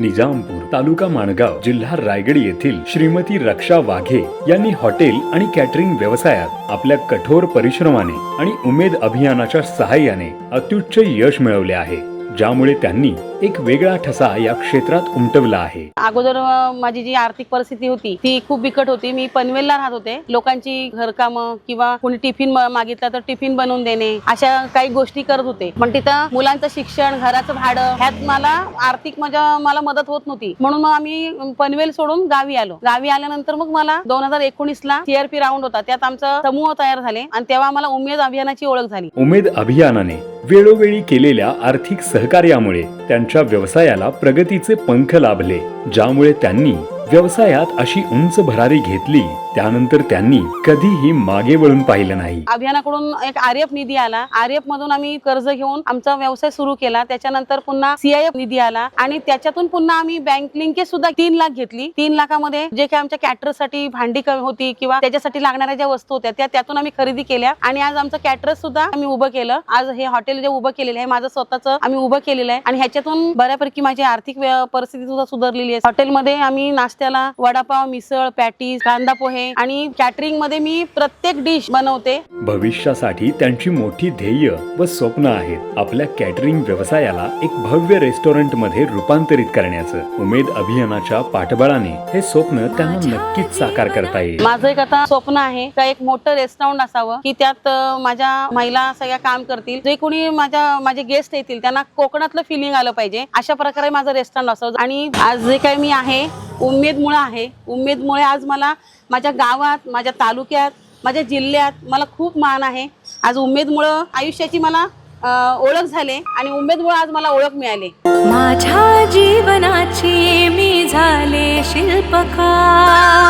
निजामपूर तालुका माणगाव जिल्हा रायगड येथील श्रीमती रक्षा वाघे यांनी हॉटेल आणि कॅटरिंग व्यवसायात आपल्या कठोर परिश्रमाने आणि उमेद अभियानाच्या सहाय्याने अत्युच्च यश मिळवले आहे. ज्यामुळे त्यांनी एक वेगळा ठसा या क्षेत्रात उमटवला आहे. अगोदर माझी जी आर्थिक परिस्थिती होती ती खूप बिकट होती. मी पनवेलला राहत होते. लोकांची घरकामं किंवा कोणी टिफिन मागितलं तर टिफिन बनवून देणे अशा काही गोष्टी करत होते. पण तिथं मुलांचं शिक्षण घराचं भाडं ह्यात मला आर्थिक माझ्या मला मदत होत नव्हती. म्हणून मग आम्ही पनवेल सोडून गावी आलो. गावी आल्यानंतर मग मला दोन हजार एकोणीस ला सीआरपी राऊंड होता. त्यात आमचा समूह तयार झाले आणि तेव्हा मला उमेद अभियानाची ओळख झाली. उमेद अभियानाने वेळोवेळी केलेल्या आर्थिक सहकार्यामुळे त्यांच्या व्यवसायाला प्रगतीचे पंख लाभले ज्यामुळे त्यांनी व्यवसायात अशी उंच भरारी घेतली त्यानंतर त्यांनी कधीही मागे वळून पाहिलं नाही. अभियानाकडून एक आरएफ निधी आला. आरएफ मधून आम्ही कर्ज घेऊन आमचा व्यवसाय सुरू केला. त्याच्यानंतर पुन्हा सीआयएफ निधी आला. आणि त्याच्यातून पुन्हा आम्ही बँक लिंके सुद्धा तीन लाख घेतली. तीन लाखामध्ये जे काही आमच्या कॅटरसाठी भांडी कमी होती किंवा त्याच्यासाठी लागणाऱ्या ज्या वस्तू होत्या त्या त्यातून आम्ही खरेदी केल्या. आणि आज आमचं कॅटर सुद्धा आम्ही उभं केलं. आज हे हॉटेल जे उभं केलेलं आहे माझं स्वतःच आम्ही उभं केलेलं आहे. आणि ह्याच्यातून बऱ्यापैकी माझी आर्थिक परिस्थिती सुद्धा सुधारलेली आहे. हॉटेलमध्ये आम्ही नाश्ता नाश्त्याला वडापाव मिसळ पॅटीस कांदा पोहे आणि कॅटरिंगमध्ये मी प्रत्येक डिश बनवते. भविष्यासाठी त्यांची मोठी ध्येय व स्वप्न आहेत आपल्या कॅटरिंग व्यवसायाला एक भव्य रेस्टॉरंटमध्ये रूपांतरित करण्याचं. उमेद अभियानाच्या पाठबळाने हे स्वप्न त्यांना नक्कीच साकार करता येईल. माझं एक आता स्वप्न आहे का एक मोठं रेस्टॉरंट असावं की त्यात माझ्या महिला सगळ्या काम करतील. जे कोणी माझ्या माझे गेस्ट येतील त्यांना कोकणातलं फिलिंग आलं पाहिजे. अशा प्रकारे माझं रेस्टॉरंट असावं. आणि आज जे काही मी आहे उमेदमुळं आहे. उमेदमुळे आज मला माझ्या गावात माझ्या तालुक्यात माझ्या जिल्ह्यात मला खूप मान आहे. आज उमेदमुळं आयुष्याची मला ओळख झाले आणि उमेदमुळे आज मला ओळख मिळाली. माझ्या जीवनाची मी झाले शिल्पकार.